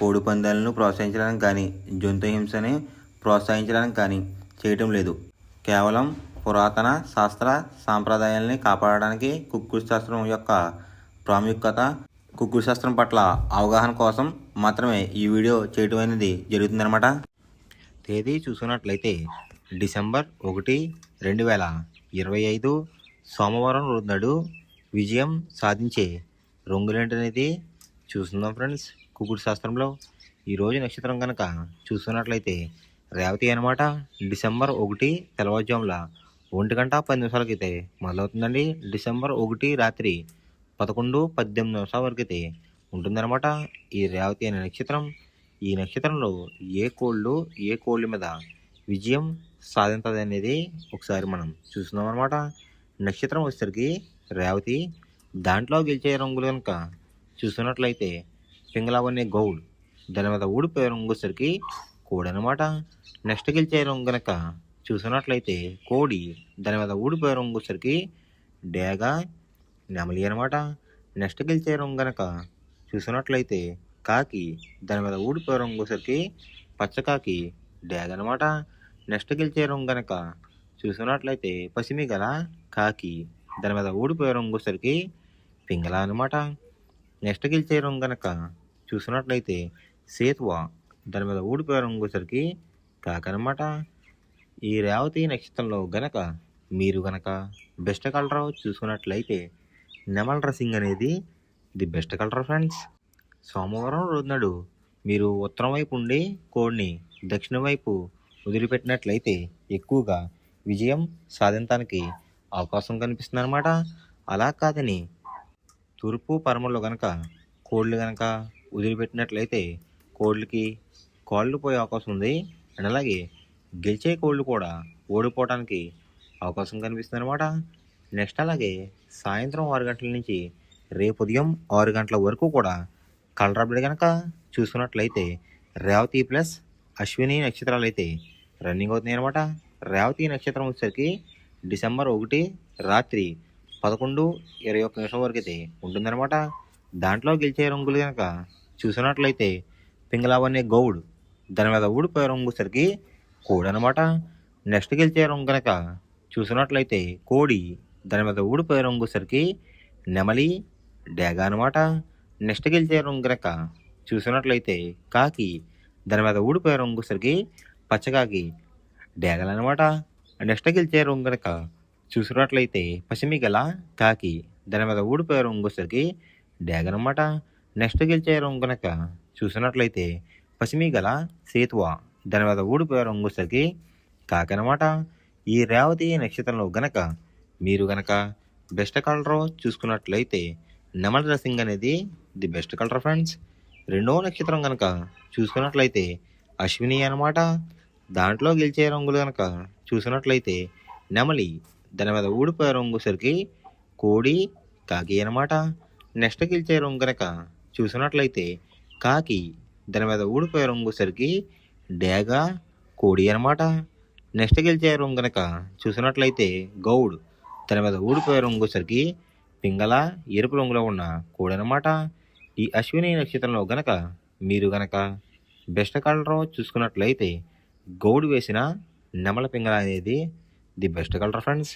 కోడి పందాలను ప్రోత్సహించడానికి కానీ జంతు హింసని ప్రోత్సహించడానికి కానీ చేయటం లేదు. కేవలం పురాతన శాస్త్ర సాంప్రదాయాల్ని కాపాడడానికి కుక్కుడు శాస్త్రం యొక్క ప్రాముఖ్యత కుక్కుడు శాస్త్రం పట్ల అవగాహన కోసం మాత్రమే ఈ వీడియో చేయటం అనేది జరుగుతుందన్నమాట. తేదీ చూసుకున్నట్లయితే డిసెంబర్ ఒకటి రెండు వేల ఇరవై ఐదు సోమవారం రోజు నాడు విజయం సాధించే రంగులేంటనేది చూస్తున్నాం ఫ్రెండ్స్. కుకుడు శాస్త్రంలో ఈరోజు నక్షత్రం కనుక చూస్తున్నట్లయితే రేవతి అనమాట డిసెంబర్ ఒకటి తెల్లవారుజాముల ఒంటి గంట పది నిమిషాలకైతే మొదలవుతుందండి. డిసెంబర్ ఒకటి రాత్రి పదకొండు పద్దెనిమిది నిమిషాల వరకు అయితే ఉంటుందన్నమాట ఈ రేవతి అనే నక్షత్రం. ఈ నక్షత్రంలో ఏ కోళ్ళు ఏ కోళ్ళ మీద విజయం సాధించదు అనేది ఒకసారి మనం చూస్తున్నాం అనమాట నక్షత్రం వచ్చేసరికి రేవతి దాంట్లో గెలిచే రంగులు కనుక చూస్తున్నట్లయితే పింగళవనే గౌడ్. దాని మీద ఊడిపోయే రంగు కోడనమాట. కోడి అనమాట నెక్స్ట్ గెలిచే రంగు చూసినట్లయితే కోడి దాని మీద ఊడిపోయే రంగు వచ్చేసరికి డేగ నెమలి అనమాట. నెక్స్ట్ గెలిచే రంగు చూసినట్లయితే కాకి దాని మీద ఊడిపోయే రంగు పచ్చకాకి డేగ అనమాట. నెక్స్ట్ గెలిచే రంగు చూసినట్లయితే పసిమి గల కాకి దాని మీద ఊడిపోయే రంగు వచ్చేసరికి పింగళ అనమాట. నెక్స్ట్ గెలిచే రంగు చూసినట్లయితే సేతువ దాని మీద ఊడిపోయే రంగు కాకనమాట. ఈ రేవతి నక్షత్రంలో గనక మీరు గనక బెస్ట్ కలర్ చూసుకున్నట్లయితే నెమల్ డ్రెస్సింగ్ అనేది ది బెస్ట్ కలర్ ఫ్రెండ్స్. సోమవారం రోజునాడు మీరు ఉత్తరం వైపు ఉండి కోడిని దక్షిణ వైపు వదిలిపెట్టినట్లయితే ఎక్కువగా విజయం సాధించడానికి అవకాశం కనిపిస్తుంది అనమాట అలా కాదని తూర్పు పరమలో గనక కోళ్ళు గనక వదిలిపెట్టినట్లయితే కోళ్ళకి కాళ్ళు పోయే అవకాశం ఉంది. అండ్ అలాగే గెలిచే కోళ్ళు కూడా ఓడిపోవడానికి అవకాశం కనిపిస్తుంది అనమాట నెక్స్ట్ అలాగే సాయంత్రం ఆరు గంటల నుంచి రేపు ఉదయం ఆరు గంటల వరకు కూడా కలర్ అప్డేట్ కనుక చూసుకున్నట్లయితే రేవతి ప్లస్ అశ్విని నక్షత్రాలు అయితే రన్నింగ్ అవుతున్నాయి అనమాట రేవతి నక్షత్రం వచ్చేసరికి డిసెంబర్ ఒకటి రాత్రి పదకొండు ఇరవై ఒక్క నిమిషం వరకు అయితే ఉంటుందన్నమాట. దాంట్లో గెలిచే రంగులు కనుక చూసినట్లయితే పింగళావనే గౌడు. దాని మీద ఊడిపోయే రంగు సరికి కోడి అనమాట నెక్స్ట్ గెలిచే రంగు కనుక చూసినట్లయితే కోడి దాని మీద ఊడిపోయే రంగు సరికి నెమలి డేగ అనమాట నెక్స్ట్ గెలిచే రంగు కనుక చూసినట్లయితే కాకి దాని మీద ఊడిపోయే రంగు సరికి పచ్చకాకి డేగలు అనమాట నెక్స్ట్ గెలిచే రంగు కనుక చూసినట్లయితే పసిమి గల కాకి దాని మీద ఊడిపోయే రంగు డేగ డేగనమాట నెక్స్ట్ గెలిచే రంగు కనుక చూసినట్లయితే పసిమి గల సేతువ దాని మీద ఊడిపోయే రంగు కాకనమాట. ఈ రేవతి నక్షత్రంలో గనక మీరు గనక బెస్ట్ కలర్ చూసుకున్నట్లయితే నెమల డ్రెస్సింగ్ అనేది ది బెస్ట్ కలర్ ఫ్రెండ్స్ రెండవ నక్షత్రం కనుక చూసుకున్నట్లయితే అశ్విని అనమాట దాంట్లో గెలిచే రంగులు కనుక చూసినట్లయితే నెమలి దాని మీద ఊడిపోయే రంగు సరికి కోడి కాకి అనమాట నెక్స్ట్ గెలిచే రంగు కనుక చూసినట్లయితే కాకి దాని మీద ఊడిపోయే రంగు సరికి డేగ కోడి అనమాట నెక్స్ట్ గెలిచే రంగు కనుక చూసినట్లయితే గౌడ్ దాని మీద ఊడిపోయే రంగు సరికి పింగళ ఎరుపు రంగులో ఉన్న కోడి అనమాట ఈ అశ్విని నక్షత్రంలో గనక మీరు గనక బెస్ట్ కలర్ చూసుకున్నట్లయితే గౌడ్ వేసిన నెమల పింగళ అనేది ది బెస్ట్ కలర్ ఫ్రెండ్స్.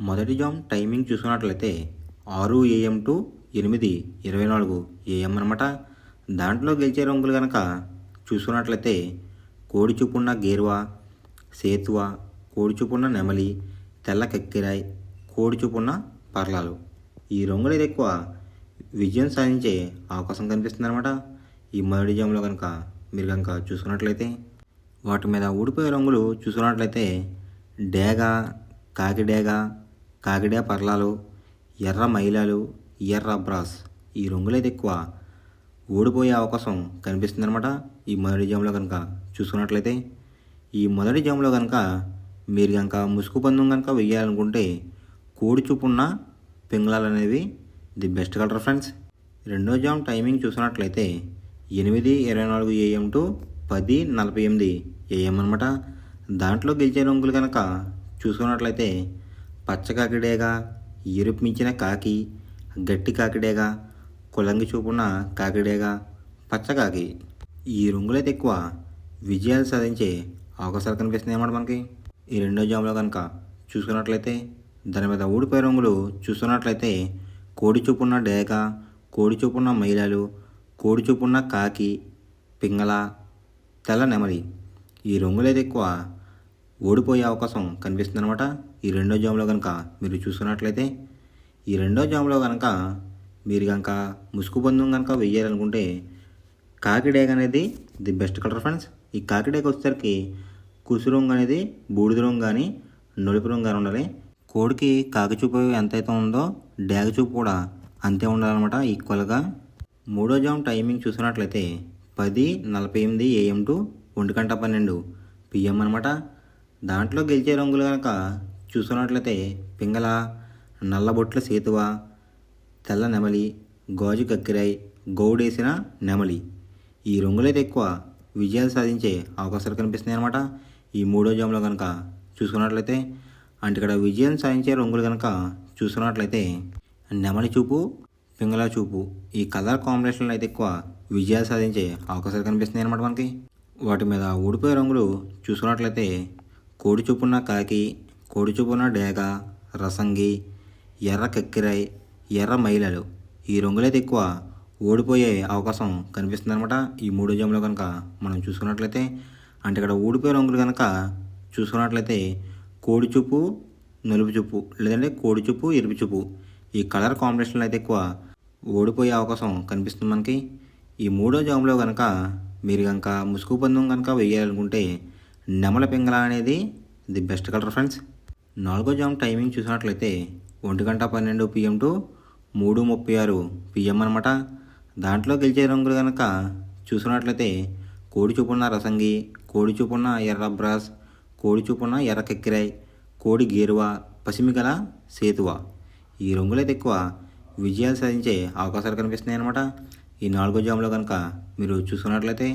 మొదటి జామ్ టైమింగ్ చూసుకున్నట్లయితే ఆరు ఏఎం టు ఎనిమిది ఇరవై నాలుగు ఏఎం అనమాట దాంట్లో గెలిచే రంగులు కనుక చూసుకున్నట్లయితే కోడి చూపున్న గేరువా సేతువ కోడి చూపున్న నెమలి తెల్ల కక్కిరాయి కోడి చూపున్న పర్లాలు. ఈ రంగులు ఎక్కువ విజయం సాధించే అవకాశం కనిపిస్తుంది అనమాట ఈ మొదటి జాములో కనుక మీరు కనుక చూసుకున్నట్లయితే వాటి మీద ఊడిపోయే రంగులు చూసుకున్నట్లయితే డేగ కాకిడేగ కాకిడే పర్లాలు ఎర్ర మైలాలు ఎర్ర బ్రాస్. ఈ రంగులైతే ఎక్కువ. ఓడిపోయే అవకాశం కనిపిస్తుంది అనమాట ఈ మొదటి జాములో కనుక. చూసుకున్నట్లయితే ఈ మొదటి జాములో కనుక మీరు కనుక ముసుగు పందం కనుక వెయ్యాలనుకుంటే కోడి చూపున్న పింగళాలు అనేవి ది బెస్ట్ కలర్ ఫ్రెండ్స్. రెండో జామ్ టైమింగ్ చూసినట్లయితే ఎనిమిది ఇరవై నాలుగు ఏఎం టు పది నలభై ఎనిమిది ఏఎం అనమాట దాంట్లో గెలిచే రంగులు కనుక చూసుకున్నట్లయితే పచ్చ కాకిడేగా ఎరుపు మించిన కాకి గట్టి కాకిడేగా కులంగి చూపున్న కాకిడేగా పచ్చకాకి ఈ రంగులైతే ఎక్కువ విజయాలు సాధించే అవకాశాలు కనిపిస్తున్నాయి అన్నమాట మనకి. ఈ రెండో జాములో కనుక చూసుకున్నట్లయితే దాని మీద ఊడిపోయే రంగులు చూసుకున్నట్లయితే కోడి చూపున్న డేగ కోడి చూపున్న మహిళలు కోడి చూపున్న కాకి పింగళ తెల్ల నెమలి ఈ రంగులైతే ఎక్కువ ఓడిపోయే అవకాశం కనిపిస్తుంది అనమాట ఈ రెండో జాములో కనుక మీరు చూసుకున్నట్లయితే ఈ రెండో జాములో కనుక మీరు కనుక ముసుగు బంధం కనుక వెయ్యాలనుకుంటే కాకిడేగ అనేది ది బెస్ట్ కలర్ ఫ్రెండ్స్. ఈ కాకిడేగ వచ్చేసరికి కుసు రంగు అనేది బూడిద రంగు కానీ నలుపు రంగు కానీ ఉండాలి. కోడికి కాకి చూపు ఎంతైతే ఉందో డేగ చూపు కూడా అంతే ఉండాలన్నమాట ఈక్వల్గా మూడో జామ్ టైమింగ్ చూసినట్లయితే పది నలభై ఎనిమిది ఏఎం టు ఒంటి గంట పన్నెండు పిఎం అనమాట దాంట్లో గెలిచే రంగులు కనుక చూసుకున్నట్లయితే పింగళ నల్లబొట్ల సేతువ తెల్ల నెమలి గాజు కక్కిరాయి గౌడేసిన నెమలి. ఈ రంగులైతే ఎక్కువ విజయాలు సాధించే అవకాశాలు కనిపిస్తున్నాయి అనమాట ఈ మూడో జాములో కనుక చూసుకున్నట్లయితే అంటే ఇక్కడ విజయం సాధించే రంగులు కనుక చూసుకున్నట్లయితే నెమలి చూపు పింగళ చూపు ఈ కలర్ కాంబినేషన్లో అయితే ఎక్కువ విజయాలు సాధించే అవకాశాలు కనిపిస్తున్నాయి అనమాట మనకి. వాటి మీద ఊడిపోయే రంగులు చూసుకున్నట్లయితే కోడి చూపున్న కాకి కోడి చూపున్న డేగ రసంగి ఎర్ర కక్కిరాయి ఎర్ర మైలలు ఈ రంగులైతే ఎక్కువ ఓడిపోయే అవకాశం కనిపిస్తుంది అనమాట ఈ మూడో జాములో కనుక మనం చూసుకున్నట్లయితే. అంటే ఇక్కడ ఊడిపోయే రంగులు కనుక చూసుకున్నట్లయితే కోడి చూపు నలుపు చూపు లేదంటే కోడి చూపు ఎరుపు చూపు ఈ కలర్ కాంబినేషన్లో అయితే ఎక్కువ ఓడిపోయే అవకాశం కనిపిస్తుంది మనకి. ఈ మూడో జాములో కనుక మీరు కనుక ముసుగు పందం కనుక వేయాలనుకుంటే నెమల పింగళ అనేది ది బెస్ట్ కలర్ ఫ్రెండ్స్. నాలుగో జామ్ టైమింగ్ చూసినట్లయితే ఒంటి గంట పన్నెండు పిఎం టు మూడు ముప్పై ఆరు పిఎం అనమాట దాంట్లో గెలిచే రంగులు కనుక చూసినట్లయితే కోడి చూపున్న రసంగి కోడి చూపున్న ఎర్ర బ్రాస్ కోడి చూపున్న ఎర్ర కెక్కిరాయ్ కోడి గేరువ పసిమిగల సేతువ. ఈ రంగులైతే ఎక్కువ విజయాలు సాధించే అవకాశాలు కనిపిస్తున్నాయి అనమాట ఈ నాలుగో జాములో కనుక మీరు చూసుకున్నట్లయితే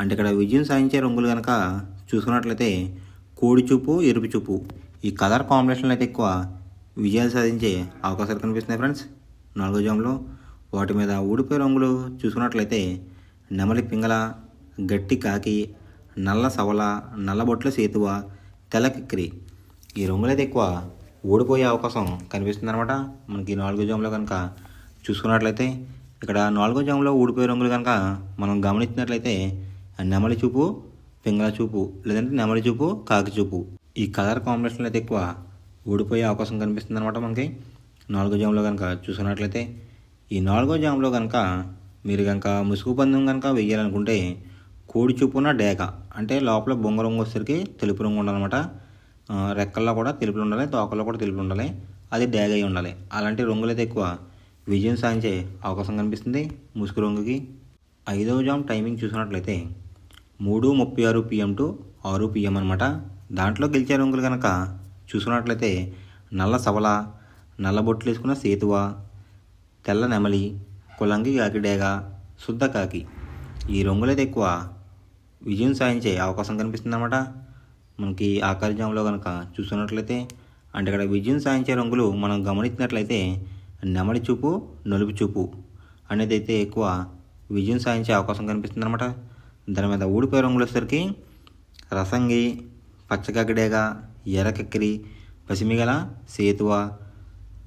అంటే ఇక్కడ విజయం సాధించే రంగులు కనుక చూసుకున్నట్లయితే కోడి చూపు ఎరుపు చూపు. ఈ కలర్ కాంబినేషన్లు అయితే ఎక్కువ విజయాలు సాధించే అవకాశాలు కనిపిస్తున్నాయి ఫ్రెండ్స్. నాలుగో జామ్లో వాటి మీద ఊడిపోయే రంగులు చూసుకున్నట్లయితే నెమలి పింగళ గట్టి కాకి నల్ల సవల నల్లబొట్ల సేతువ తెల్ల కిక్కిరి ఈ రంగులైతే ఎక్కువ ఓడిపోయే అవకాశం కనిపిస్తుంది అనమాట మనకి నాలుగో జామ్లో కనుక చూసుకున్నట్లయితే ఇక్కడ నాలుగో జామ్లో ఊడిపోయే రంగులు కనుక మనం గమనించినట్లయితే నెమలి చూపు పింగళ చూపు లేదంటే నెమలి చూపు కాకి చూపు ఈ కలర్ కాంబినేషన్లు అయితే ఎక్కువ ఓడిపోయే అవకాశం కనిపిస్తుంది అనమాట మనకి. నాలుగో జాములో కనుక చూసుకున్నట్లయితే ఈ నాలుగో జాములో కనుక మీరు కనుక ముసుగు పందెం కనుక వెయ్యాలనుకుంటే కోడి చూపున డేక అంటే లోపల బొంగ రంగు వచ్చేసరికి తెలుపు రంగు ఉండాలన్నమాట. రెక్కల్లో కూడా తెలుపులు ఉండాలి తోకల్లో కూడా తెలుపులు ఉండాలి అది డేగ అయి ఉండాలి. అలాంటి రంగులైతే ఎక్కువ విజయం సాధించే అవకాశం కనిపిస్తుంది ముసుగు రంగుకి. ఐదవ జామ్ టైమింగ్ చూసినట్లయితే మూడు ముప్పై ఆరు పిఎం టు ఆరు పిఎం అనమాట దాంట్లో గెలిచే రంగులు కనుక చూసుకున్నట్లయితే నల్ల సవల నల్ల బొట్లు వేసుకున్న సేతువ తెల్ల నెమలి కులంగి కాకిడేగ శుద్ధ కాకి. ఈ రంగులైతే ఎక్కువ విజయం సాధించే అవకాశం కనిపిస్తుంది అనమాట మనకి ఆకార కనుక చూసుకున్నట్లయితే అంటే ఇక్కడ విజయం సాధించే రంగులు మనం గమనించినట్లయితే నెమలి చూపు నలుపు చూపు అనేది అయితే ఎక్కువ విజయం సాధించే అవకాశం కనిపిస్తుంది అనమాట దాని మీద ఊడిపోయే రంగులు వచ్చేసరికి రసంగి పచ్చగగడేగా ఎర్రకెక్కిరి పసిమిగల సేతువ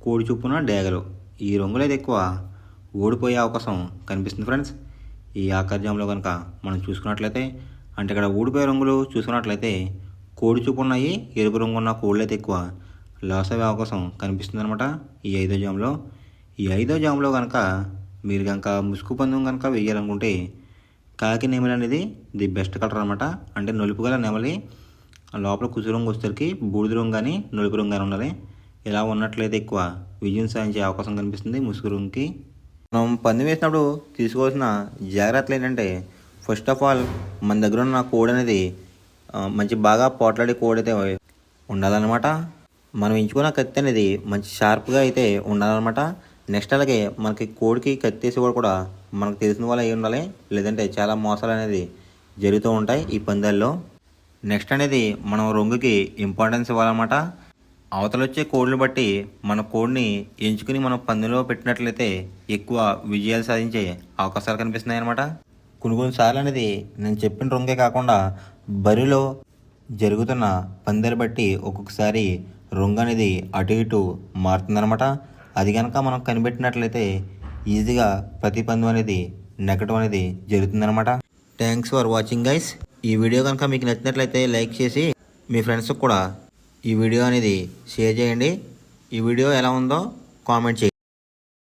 కోడి చూపున డేగలు. ఈ రంగులైతే ఎక్కువ ఓడిపోయే అవకాశం కనిపిస్తుంది ఫ్రెండ్స్. ఈ ఆకార కనుక మనం చూసుకున్నట్లయితే అంటే ఇక్కడ ఊడిపోయే రంగులు చూసుకున్నట్లయితే కోడి చూపు ఉన్నాయి ఎరుపు రంగు ఉన్న కోళ్ళు అయితే ఎక్కువ లాస్ అయ్యే అవకాశం కనిపిస్తుంది అనమాట ఈ ఐదో జామ్లో. ఈ ఐదో జామ్లో కనుక మీరు కనుక ముసుగు పందెం కనుక వేయాలనుకుంటే కాకి నెమలి అనేది ది బెస్ట్ కలర్ అనమాట అంటే నలుపు గల నెమలి లోపల కుసు రంగు వచ్చేసరికి బూడిద రంగు కానీ నలుపు రంగు కానీ ఉండాలి. ఇలా ఉన్నట్లయితే ఎక్కువ విజయం సాధించే అవకాశం కనిపిస్తుంది ముసుగు రంగుకి. మనం పంది వేసినప్పుడు తీసుకోవాల్సిన జాగ్రత్తలు ఏంటంటే ఫస్ట్ ఆఫ్ ఆల్ మన దగ్గర ఉన్న కోడ్ అనేది మంచి బాగా పోట్లాడే కోడ్ అయితే ఉండాలన్నమాట. మనం ఎంచుకున్న కత్తి అనేది మంచి షార్ప్గా అయితే ఉండాలన్నమాట. నెక్స్ట్ అలాగే మనకి కోడికి కత్తి కూడా కూడా మనకు తెలిసిన వాళ్ళు అయి ఉండాలి. లేదంటే చాలా మోసాలు అనేది జరుగుతూ ఉంటాయి ఈ పందాల్లో. నెక్స్ట్ అనేది మనం రొంగుకి ఇంపార్టెన్స్ ఇవ్వాలన్నమాట. అవతల వచ్చే కోడ్ని బట్టి మన కోడ్ని ఎంచుకుని మనం పందులో పెట్టినట్లయితే ఎక్కువ విజయాలు సాధించే అవకాశాలు కనిపిస్తున్నాయి అనమాట కొన్ని కొన్నిసార్లు అనేది నేను చెప్పిన రొంగే కాకుండా బరిలో జరుగుతున్న పందెలు బట్టి ఒక్కొక్కసారి రొంగు అనేది అటు ఇటు మారుతుందన్నమాట. అది కనుక మనం కనిపెట్టినట్లయితే ఈజీగా ప్రతి పందు అనేది నెగ్గడం అనేది జరుగుతుందన్నమాట. థ్యాంక్స్ ఫర్ వాచింగ్ గైస్ ఈ వీడియో కనుక మీకు నచ్చినట్లయితే లైక్ చేసి మీ ఫ్రెండ్స్కి కూడా ఈ వీడియో అనేది షేర్ చేయండి. ఈ వీడియో ఎలా ఉందో కామెంట్ చేయండి.